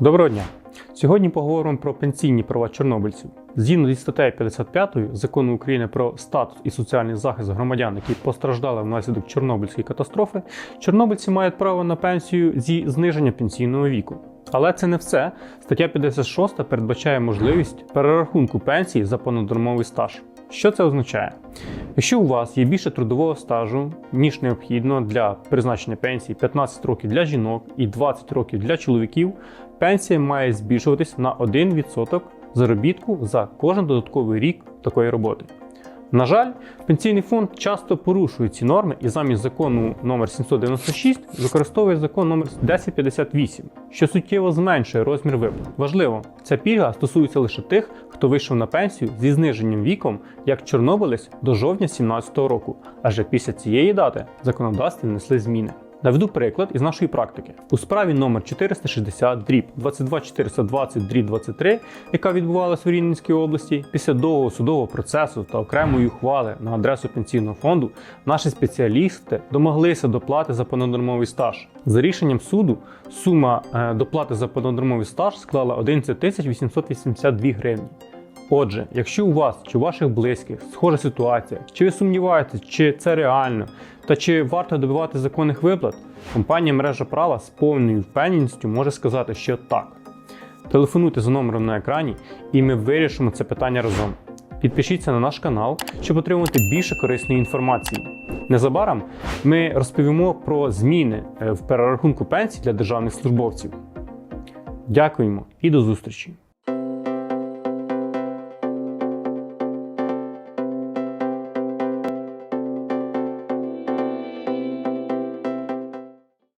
Доброго дня! Сьогодні поговоримо про пенсійні права чорнобильців. Згідно зі статтею 55 закону України про статус і соціальний захист громадян, які постраждали внаслідок Чорнобильської катастрофи, чорнобильці мають право на пенсію зі зниження пенсійного віку. Але це не все. Стаття 56 передбачає можливість перерахунку пенсії за понаднормовий стаж. Що це означає? Якщо у вас є більше трудового стажу, ніж необхідно для призначення пенсії 15 років для жінок і 20 років для чоловіків, пенсія має збільшуватись на 1% заробітку за кожен додатковий рік такої роботи. На жаль, пенсійний фонд часто порушує ці норми і замість закону номер 796 використовує закон номер 1058, що суттєво зменшує розмір виплат. Важливо, ця пільга стосується лише тих, хто вийшов на пенсію зі зниженням віком як чорнобилець до жовтня 2017 року, адже після цієї дати законодавстві внесли зміни. Наведу приклад із нашої практики. У справі номер 460 дріб 22420 дріб 23, яка відбувалася у Рівненській області, після довгого судового процесу та окремої ухвали на адресу пенсійного фонду, наші спеціалісти домоглися доплати за понаднормовий стаж. За рішенням суду сума е, доплати за понаднормовий стаж склала 11 882 гривні. Отже, якщо у вас чи у ваших близьких схожа ситуація, чи ви сумніваєтесь, чи це реально, та чи варто добивати законних виплат, компанія мережа права з повною впевненістю може сказати, що так. Телефонуйте за номером на екрані, і ми вирішимо це питання разом. Підпишіться на наш канал, щоб отримати більше корисної інформації. Незабаром ми розповімо про зміни е, в перерахунку пенсій для державних службовців. Дякуємо і до зустрічі!